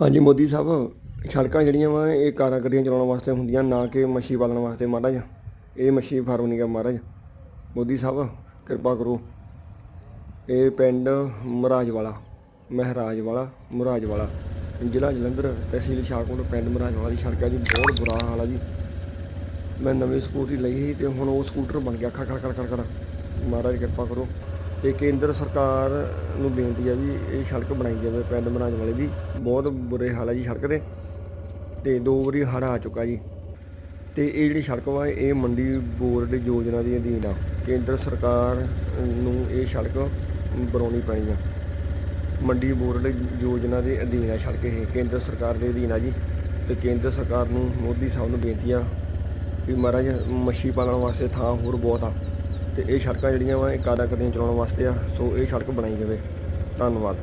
ਹਾਂਜੀ, ਮੋਦੀ ਸਾਹਿਬ, ਸੜਕਾਂ ਜਿਹੜੀਆਂ ਵਾ, ਇਹ ਕਾਰਾਂ ਗੱਡੀਆਂ ਚਲਾਉਣ ਵਾਸਤੇ ਹੁੰਦੀਆਂ, ਨਾ ਕਿ ਮੱਛੀ ਪਾਲਣ ਵਾਸਤੇ ਮਹਾਰਾਜ। ਇਹ ਮੱਛੀ ਫਾਰਮ ਨਹੀਂ ਗਾ ਮਹਾਰਾਜ। ਮੋਦੀ ਸਾਹਿਬ, ਕਿਰਪਾ ਕਰੋ। ਇਹ ਪਿੰਡ ਮਹਾਰਾਜ ਵਾਲਾ ਮਹਾਰਾਜ ਵਾਲਾ ਮੁਰਾਜ ਵਾਲਾ ਜ਼ਿਲ੍ਹਾ ਜਲੰਧਰ, ਤਹਿਸੀਲ ਸ਼ਾਹਕੋਟ, ਪਿੰਡ ਮਹਾਰਾਜ ਵਾਲਾ ਦੀ ਸੜਕ ਹੈ ਜੀ, ਬਹੁਤ ਬੁਰਾ ਹਾਲ ਹੈ ਜੀ। ਮੈਂ ਨਵੀਂ ਸਕੂਟਰੀ ਲਈ ਸੀ ਤੇ ਹੁਣ ਉਹ ਸਕੂਟਰ ਬਣ ਗਿਆ ਖੜ ਖੜ ਖੜ ਖੜ ਖੜ ਮਹਾਰਾਜ ਕਿਰਪਾ ਕਰੋ। ਤੇ ਕੇਂਦਰ ਸਰਕਾਰ ਨੂੰ ਬੇਨਤੀ ਹੈ ਵੀ ਇਹ ਸੜਕ ਬਣਾਈ ਜਾਵੇ, ਪਿੰਡ ਮਹਾਰਾਜ ਵਾਲੇ ਦੀ। ਬਹੁਤ ਬੁਰੇ ਹਾਲ ਹੈ ਜੀ ਸੜਕ ਦੇ। ਤੇ ਦੋ ਵਾਰੀ ਹੜ੍ਹ ਆ ਚੁੱਕਾ ਜੀ। ਤੇ ਇਹ ਜਿਹੜੀ ਸੜਕ ਵਾ, ਇਹ ਮੰਡੀ ਬੋਰਡ ਯੋਜਨਾ ਦੇ ਅਧੀਨ ਆ। ਕੇਂਦਰ ਸਰਕਾਰ ਨੂੰ ਇਹ ਸੜਕ ਬਣਾਉਣੀ ਪੈਣੀ ਆ। ਮੰਡੀ ਬੋਰਡ ਯੋਜਨਾ ਦੇ ਅਧੀਨ ਆ ਸੜਕ ਇਹ। ਕੇਂਦਰ ਸਰਕਾਰ ਦੇ ਅਧੀਨ ਆ ਜੀ। ਤੇ ਕੇਂਦਰ ਸਰਕਾਰ ਨੂੰ ਮੋਦੀ ਸਾਹਿਬ ਨੂੰ ਬੇਨਤੀ ਆ ਵੀ ਮਹਾਰਾਜ ਮੱਛੀ ਪਾਲਣ ਵਾਸਤੇ ਥਾਂ ਹੋਰ ਬਹੁਤ ਆ। ਤੇ ਇਹ ਸੜਕਾਂ ਜਿਹੜੀਆਂ ਵਾ, ਇਹ ਕਾਰਾਂ ਕਦੀਆਂ ਚਲਾਉਣ ਵਾਸਤੇ ਆ। ਸੋ ਇਹ ਸੜਕ ਬਣਾਈ ਜਾਵੇ। ਧੰਨਵਾਦ।